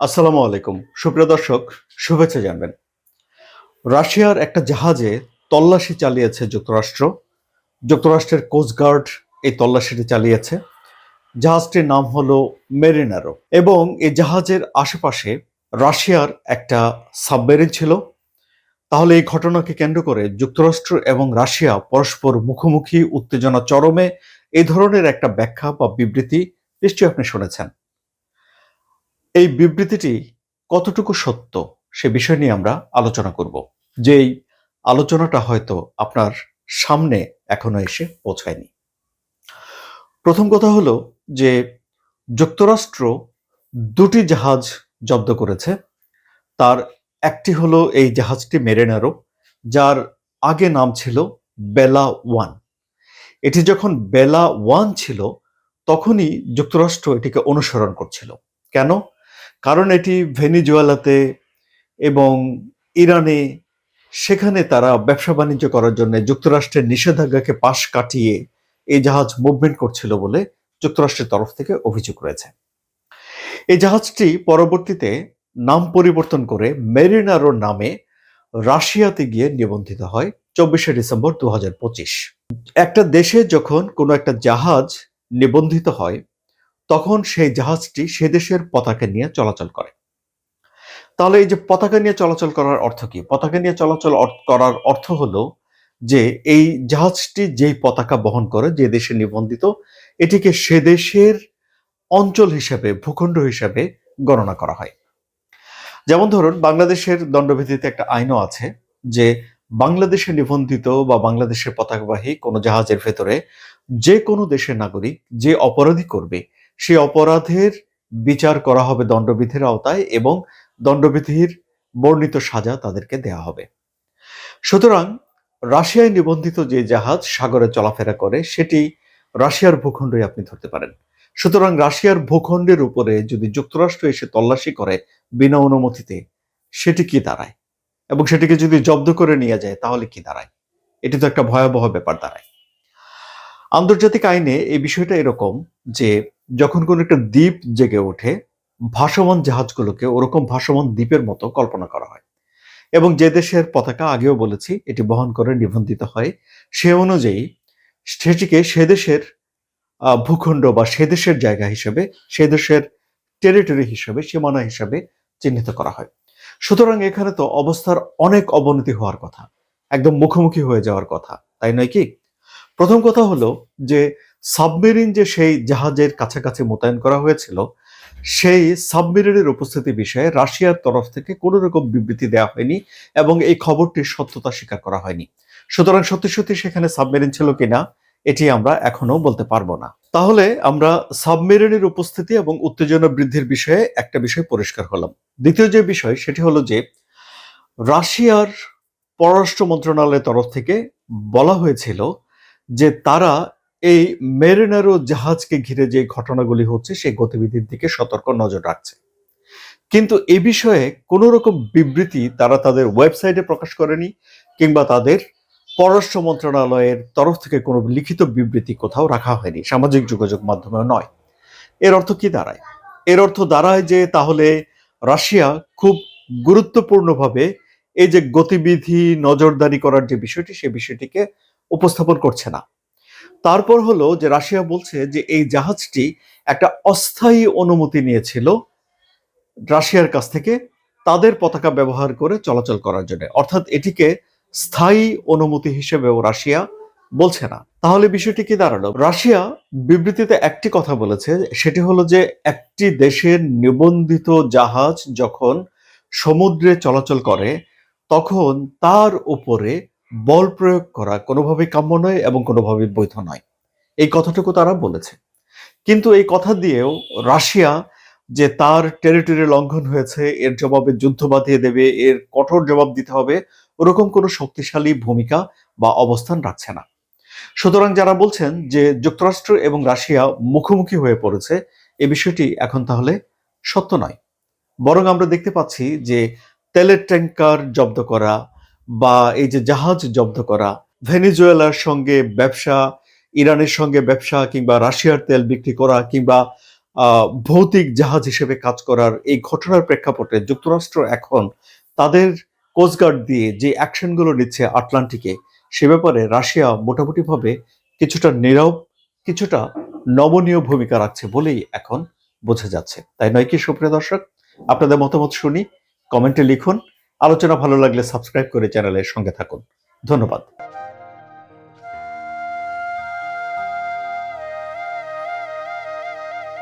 আসসালামু আলাইকুম। সুপ্রিয় দর্শক, শুভেচ্ছা জানবেন। রাশিয়ার একটা জাহাজে তল্লাশি চালিয়েছে যুক্তরাষ্ট্র। যুক্তরাষ্ট্রের কোস্টগার্ড এই তল্লাশিটি চালিয়েছে। জাহাজটির নাম হলো মেরিনারো এবং এই জাহাজের আশেপাশে রাশিয়ার একটা সাবমেরিন ছিল। তাহলে এই ঘটনাকে কেন্দ্র করে যুক্তরাষ্ট্র এবং রাশিয়া পরস্পর মুখোমুখি, উত্তেজনা চরমে এই ধরনের একটা ব্যাখ্যা বা বিবৃতি নিশ্চয়ই আপনি শুনেছেন। এই বিবৃতিটি কতটুকু সত্য সে বিষয় নিয়ে আমরা আলোচনা করব। যেই আলোচনাটা হয়তো আপনার সামনে এখনও এসে পৌঁছায়নি। প্রথম কথা হলো যে যুক্তরাষ্ট্র দুটি জাহাজ জব্দ করেছে। তার একটি হলো এই জাহাজটি মেরেনারো যার আগে নাম ছিল বেলা ওয়ান। এটি যখন বেলা ওয়ান ছিল, তখনই যুক্তরাষ্ট্র এটিকে অনুসরণ করছিল। কেন? কারণ এটি ভেনিজুয়েলাতে এবং ইরানে, সেখানে তারা ব্যবসা বাণিজ্য করার জন্য যুক্তরাষ্ট্রের নিষেধাজ্ঞাকে পাশ কাটিয়ে এই জাহাজ মুভমেন্ট করছিল বলে যুক্তরাষ্ট্রের তরফ থেকে অভিযোগ রয়েছে। এই জাহাজটি পরবর্তীতে নাম পরিবর্তন করে মেরিনারো নামে রাশিয়াতে গিয়ে নিবন্ধিত হয় চব্বিশে ডিসেম্বর দু হাজার পঁচিশ। একটা দেশে যখন কোনো একটা জাহাজ নিবন্ধিত হয় তখন সেই জাহাজটি সে দেশের পতাকা নিয়ে চলাচল করে। তাহলে এই যে পতাকা নিয়ে চলাচল করার অর্থ কি? পতাকা নিয়ে চলাচল করার অর্থ হলো যে এই জাহাজটি যেই পতাকা বহন করে, যে দেশে নিবন্ধিত, এটিকে সে দেশের অঞ্চল হিসেবে, ভূখণ্ড হিসেবে গণনা করা হয়। যেমন ধরুন, বাংলাদেশের দণ্ডবিধিতে একটা আইনও আছে যে বাংলাদেশে নিবন্ধিত বা বাংলাদেশের পতাকাবাহী কোনো জাহাজের ভেতরে যে কোনো দেশের নাগরিক যে অপরাধী করবে সেই অপরাধের বিচার করা হবে দণ্ডবিধির আওতায় এবং দণ্ডবিধির বর্ণিত সাজা তাদেরকে দেয়া হবে। সুতরাং রাশিয়ায় নিবন্ধিত যে জাহাজ সাগরে চলাফেরা করে, সেটি রাশিয়ার ভূখণ্ডই আপনি ধরতে পারেন। সুতরাং রাশিয়ার ভূখণ্ডের উপরে যদি যুক্তরাষ্ট্র এসে তল্লাশি করে বিনা অনুমতিতে, সেটি কি দাঁড়ায়? এবং সেটিকে যদি জব্দ করে নিয়ে যায়, তাহলে কি দাঁড়ায়? এটি তো একটা ভয়াবহ ব্যাপার দাঁড়ায়। আন্তর্জাতিক আইনে এই বিষয়টা এরকম যে যখন কোনো একটা দ্বীপ জেগে ওঠে, ভাসমান জাহাজগুলোকে ওরকম ভাসমান দ্বীপের মতো কল্পনা করা হয়। এবং যে দেশের পতাকা আগেও বলেছি, এটি বহন করে নিবন্ধিত হয়, সে অনুযায়ী সেটিকে সে দেশের ভূখণ্ড বা সে দেশের জায়গা হিসেবে, সে দেশের টেরিটরি হিসেবে, সীমানা হিসেবে চিহ্নিত করা হয়। সুতরাং এখানে তো অবস্থার অনেক অবনতি হওয়ার কথা, একদম মুখোমুখি হয়ে যাওয়ার কথা, তাই নয় কি? প্রথম কথা হলো যে, সাবমেরিন যে সেই জাহাজের কাছাকাছি মোতায়েন করা হয়েছিল, সেই সাবমেরিনের উপস্থিতি বিষয়ে রাশিয়ার তরফ থেকে কোনো রকম বিবৃতি দেওয়া হয়নি এবং এই খবরটির সত্যতা স্বীকার করা হয়নি। সুতরাং সত্যি সত্যি সেখানে সাবমেরিন ছিল কিনা, এটি আমরা এখনও বলতে পারব না। তাহলে আমরা সাবমেরিনের উপস্থিতি এবং উত্তেজনা বৃদ্ধির বিষয়ে একটা বিষয় পরিষ্কার হলাম। দ্বিতীয় যে বিষয়, সেটি হলো যে, রাশিয়ার পররাষ্ট্র মন্ত্রণালয়ের তরফ থেকে বলা হয়েছিল যে তারা এই মেরিনারো জাহাজকে ঘিরে যে ঘটনাগুলি হচ্ছে, সেই গতিবিধির দিকে সতর্ক নজর রাখছে। কিন্তু এ বিষয়ে কোনো রকম বিবৃতি তারা তাদের ওয়েবসাইটে প্রকাশ করেনি, কিংবা তাদের পররাষ্ট্র মন্ত্রণালয়ের তরফ থেকে কোনো লিখিত বিবৃতি কোথাও রাখা হয়নি, সামাজিক যোগাযোগ মাধ্যমেও নয়। এর অর্থ কি দাঁড়ায়? এর অর্থ দাঁড়ায় যে তাহলে রাশিয়া খুব গুরুত্বপূর্ণভাবে এই যে গতিবিধি নজরদারি করার যে বিষয়টি, সে বিষয়টিকে উপস্থাপন করছে না। তারপর হলো যে রাশিয়া বলছে যে এই জাহাজটি একটা অস্থায়ী অনুমতি নিয়েছিল রাশিয়ার কাছ থেকে তাদের পতাকা ব্যবহার করে চলাচল করার জন্য। অর্থাৎ এটিকে স্থায়ী অনুমতি হিসেবেও রাশিয়া বলছে না। তাহলে বিষয়টি কি দাঁড়াল? রাশিয়া বিবৃতিতে একটি কথা বলেছে, সেটি হলো যে একটি দেশের নিবন্ধিত জাহাজ যখন সমুদ্রে চলাচল করে, তখন তার উপরে বল প্রয়োগ করা কোনোভাবেই কাম্য নয় এবং কোনোভাবেই বৈধ নয়। এই কথাটুকু তারা বলেছে। কিন্তু এই কথা দিয়েও রাশিয়া যে তার টেরিটরি লঙ্ঘন হয়েছে, এর জবাবে যুদ্ধ বাঁধিয়ে দেবে, এর কঠোর জবাব দিতে হবে, ওরকম কোনো শক্তিশালী ভূমিকা বা অবস্থান রাখছে না। সুতরাং যারা বলছেন যে যুক্তরাষ্ট্র এবং রাশিয়া মুখোমুখি হয়ে পড়েছে, এ বিষয়টি এখন তাহলে সত্য নয়। বরং আমরা দেখতে পাচ্ছি যে তেলের ট্যাঙ্কার জব্দ করা বা এই যে জাহাজ জব্দ করা, ভেনিজুয়েলার সঙ্গে ব্যবসা, ইরানের সঙ্গে ব্যবসা কিংবা রাশিয়ার তেল বিক্রি করা কিংবা ভৌতিক জাহাজ হিসেবে কাজ করার এই ঘটনার প্রেক্ষাপটে যুক্তরাষ্ট্র এখন তাদের কোস্টগার্ড দিয়ে যে অ্যাকশনগুলো নিচ্ছে আটলান্টিকে, সে ব্যাপারে রাশিয়া মোটামুটিভাবে কিছুটা নীরব, কিছুটা নমনীয় ভূমিকা রাখছে বলেই এখন বোঝা যাচ্ছে। তাই নয় কি সুপ্রিয় দর্শক? আপনাদের মতামত শুনি, কমেন্টে লিখুন। আলোচনা ভালো লাগলে সাবস্ক্রাইব করে চ্যানেলের সঙ্গে থাকুন। ধন্যবাদ।